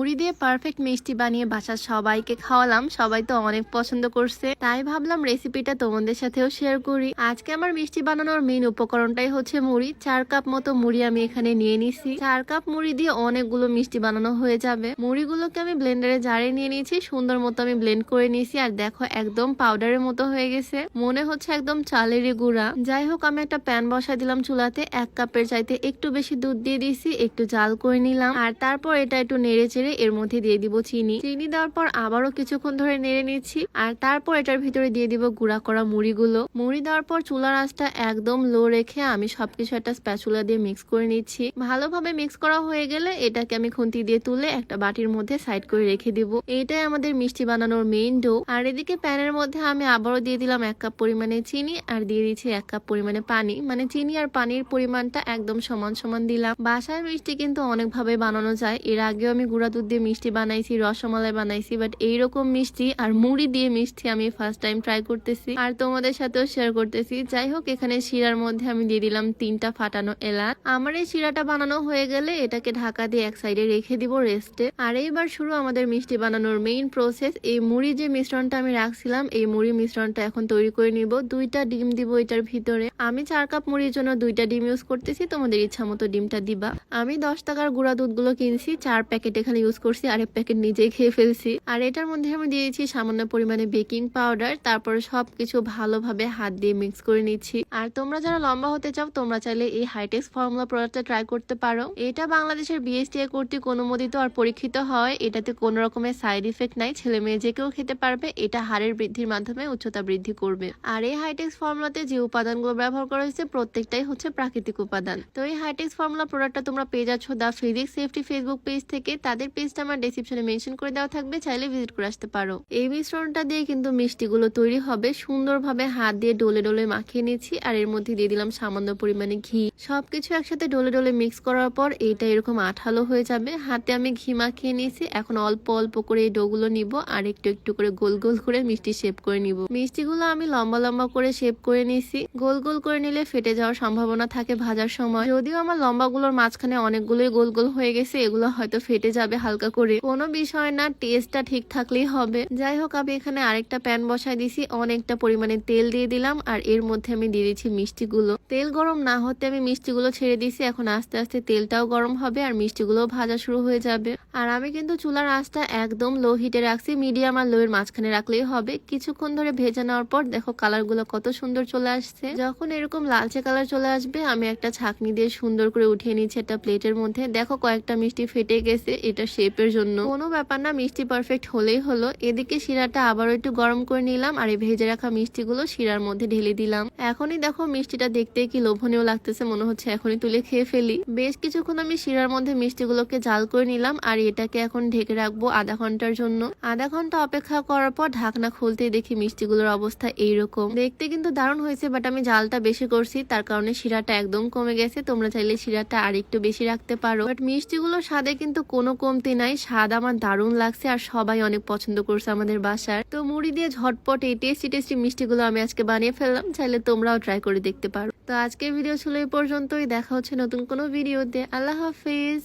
মুড়ি দিয়ে পারফেক্ট মিষ্টি বানিয়ে বাসার সবাইকে খাওয়ালাম। সবাই তো অনেক পছন্দ করছে। তাই ভাবলাম রেসিপিটা তোমাদের সাথেও শেয়ার করি। আজকে আমার মিষ্টি বানানোর মেন উপকরণটাই হচ্ছে মুড়ি। চার কাপ মতো মুড়ি আমি এখানে নিয়ে নিছি। চার কাপ মুড়ি দিয়ে অনেকগুলো মিষ্টি বানানো হয়ে যাবে। মুড়িগুলোকে আমি ব্লেন্ডারে জারে নিয়ে নিয়েছি। সুন্দর মতো আমি ব্লেন্ড করে নিয়েছি। আর দেখো, একদম পাউডারের মতো হয়ে গেছে। মনে হচ্ছে একদম চালেরই গুঁড়া। যাই হোক, আমি একটা প্যান বসা দিলাম চুলাতে। এক কাপের চাইতে একটু বেশি দুধ দিয়ে দিয়েছি। একটু জাল করে নিলাম। আর তারপর এটা একটু নেড়ে চেড়ে এর মধ্যে দিয়ে দিব চিনি। চিনি দেওয়ার পর আবারও কিছুক্ষণ ধরে নেড়ে নিচ্ছি। আর তারপর এটার ভিতরে দিয়ে দিব গুঁড়া করা মুড়িগুলো। মুড়ি দেওয়ার পর চুলার আঁচটা একদম লো রেখে আমি সবকিছু একটা স্প্যাচুলা দিয়ে মিক্স করে নিচ্ছি। ভালোভাবে মিক্স করা হয়ে গেলে এটাকে আমি খুন্তি দিয়ে তুলে একটা বাটির মধ্যে সাইড করে রেখে দিব। এইটাই আমাদের মিষ্টি বানানোর মেইন ডো আর এদিকে প্যানের মধ্যে আমি আবারও দিয়ে দিলাম এক কাপ পরিমাণে চিনি আর দিয়ে দিচ্ছি এক কাপ পরিমাণে পানি। মানে চিনি আর পানির পরিমাণটা একদম সমান সমান দিলাম। বাসায় মিষ্টি কিন্তু অনেকভাবে বানানো যায়। এর আগেও আমি গুঁড়া দিয়ে মিষ্টি বানাইছি, রসমালাই বানাইছি বাট এইরকম মিষ্টি আর মুড়ি দিয়ে মিষ্টি আমি ফার্স্ট টাইম ট্রাই করতেছি। আর তোমাদের সাথেও শেয়ার করতেছি। যাই হোক, এখানে শিরার মধ্যে আমি দিয়ে দিলাম তিনটা ফাটানো এলাচ। আমার এই শিরাটা বানানো হয়ে গেলে এটাকে ঢাকা দিয়ে এক সাইডে রেখে দিব রেস্টে আর এইবার শুরু আমাদের মিষ্টি বানানোর মেইন প্রসেস এই মুড়ি যে মিশ্রণটা আমি রাখছিলাম, এই মুড়ি মিশ্রণটা এখন তৈরি করে নিব। দুইটা ডিম দিব এটার ভিতরে। আমি চার কাপ মুড়ির জন্য দুইটা ডিম ইউজ করতেছি। তোমাদের ইচ্ছা মতো ডিমটা দিবা। আমি দশ টাকার গুঁড়া দুধগুলো কিনছি। চার প্যাকেট এখানে ইউজ করছি, আরেক প্যাকেট নিজেই খেয়ে ফেলছি। আর এটার মধ্যে আমি দিয়েছি সামান্য পরিমাণে বেকিং পাউডার তারপর সবকিছু ভালোভাবে হাত দিয়ে মিক্স করে নিচ্ছি। আর তোমরা যারা লম্বা হতে চাও, তোমরা চাইলে এই হাইটেক্স ফর্মুলা প্রোডাক্টটা ট্রাই করতে পারো। এটা বাংলাদেশের বিএসটিআই কর্তৃক অনুমোদিত আর পরীক্ষিত হয়। এটাতে কোনো রকমের সাইড ইফেক্ট নাই। ছেলে মেয়ে যে কেউ খেতে পারবে, এটা হাড়ের বৃদ্ধির মাধ্যমে উচ্চতা বৃদ্ধি করবে। আর এই হাইটেক্স ফর্মুলাতে যে উপাদানগুলো ব্যবহার করা হয়েছে, প্রত্যেকটাই হচ্ছে প্রাকৃতিক উপাদান। তো এই হাইটেক্স ফর্মুলা প্রোডাক্টটা তোমরা পেয়ে যাচ্ছ the physics safety Facebook page থেকে। তাদের পেজটা আমার ডেসক্রিপশনে মেনশন করে দেওয়া থাকবে, চাইলে ভিজিট করে আসতে পারো। এই মিশ্রণটা দিয়ে কিন্তু মিষ্টিগুলো তৈরি হবে। সুন্দরভাবে হাত দিয়ে ডলে ডলে মাখিয়ে নিচ্ছি আর এর মধ্যে দিয়ে দিলাম সামান্য পরিমাণে ঘি। সবকিছু একসাথে ডলে ডলে মিক্স করার পর এইটা এরকম আঠালো হয়ে যাবে। হাতে আমি ঘি মাখিয়ে নিয়েছি, এখন অল্প অল্প করে এই ডোগুলো নিব, আর একটু একটু করে গোল গোল করে মিষ্টি শেপ করে নিব। মিষ্টিগুলো আমি লম্বা লম্বা করে শেপ করে নিয়েছি। গোল গোল করে নিলে ফেটে যাওয়ার সম্ভাবনা থাকে ভাজার সময়। যদিও আমার লম্বাগুলোর মাঝখানে অনেকগুলোই গোল গোল হয়ে গেছে, এগুলো হয়তো ফেটে যাবে হালকা করে। কোনো বিষয় না টেস্টটা ঠিক থাকলেই হবে। যাই হোক, আমি এখানে আরেকটা প্যান বসাই দিছি। অনেকটা পরিমাণে তেল দিয়ে দিলাম আর এর মধ্যে আমি দিয়ে দিচ্ছি মিষ্টিগুলো। তেল গরম না হতে আমি মিষ্টিগুলো ছেড়ে দিছি। এখন আস্তে আস্তে তেলটাও গরম হবে আর মিষ্টিগুলো ভাজা শুরু হয়ে যাবে। আর আমি কিন্তু চুলার আঁচটা একদম লো হিটে রাখছি। মিডিয়াম আর লো এর মাঝখানে রাখলেই হবে। কিছুক্ষণ ধরে ভেজে নেওয়ার পর দেখো কালারগুলো কত সুন্দর চলে আসছে। যখন এরকম লালচে কালার চলে আসবে, আমি একটা ছাকনি দিয়ে সুন্দর করে উঠিয়ে নিচ্ছি একটা প্লেটের মধ্যে। দেখো কয়েকটা মিষ্টি ফেটে গেছে। এটা শেপের জন্য। কোনো ব্যাপার না, মিষ্টি পারফেক্ট হলেই হলো। এদিকে শিরাটা আবারও একটু গরম করে নিলাম আর এই ভেজে রাখা মিষ্টিগুলো শিরার মধ্যে ঢেলে দিলাম। এখনই দেখো মিষ্টিটা দেখতে কি লোভনীয় লাগতেছে, মনে হচ্ছে এখনই তুলে খেয়ে ফেলি। বেশ কিছুক্ষণ আমি শিরার মধ্যে মিষ্টিগুলোকে জাল করে নিলাম আর এটাকে এখন ঢেকে রাখব আধা ঘণ্টার জন্য। আধা ঘণ্টা অপেক্ষা করার পর ঢাকনা খুলতেই দেখি মিষ্টিগুলোর অবস্থা এইরকম। দেখতে কিন্তু দারুণ হয়েছে বাট আমি জালটা বেশি করছি, তার কারণে শিরাটা একদম কমে গেছে। তোমরা চাইলে শিরাটা আর একটু বেশি রাখতে পারো। বাট মিষ্টিগুলো স্বাদে কিন্তু কোনো কমতি নাই, স্বাদ আমার দারুণ লাগছে আর সবাই অনেক পছন্দ করছে আমাদের বাসার। তো মুড়ি দিয়ে ঝটপট এই টেস্টি টেস্টি মিষ্টিগুলো আমি আজকে বানিয়ে ফেললাম, চাইলে তোমরাও ট্রাই করে দেখতে পারো। তো আজকের ভিডিও ছিল এই পর্যন্তই, দেখা হচ্ছে নতুন কোনো ভিডিওতে আল্লাহ হাফিজ।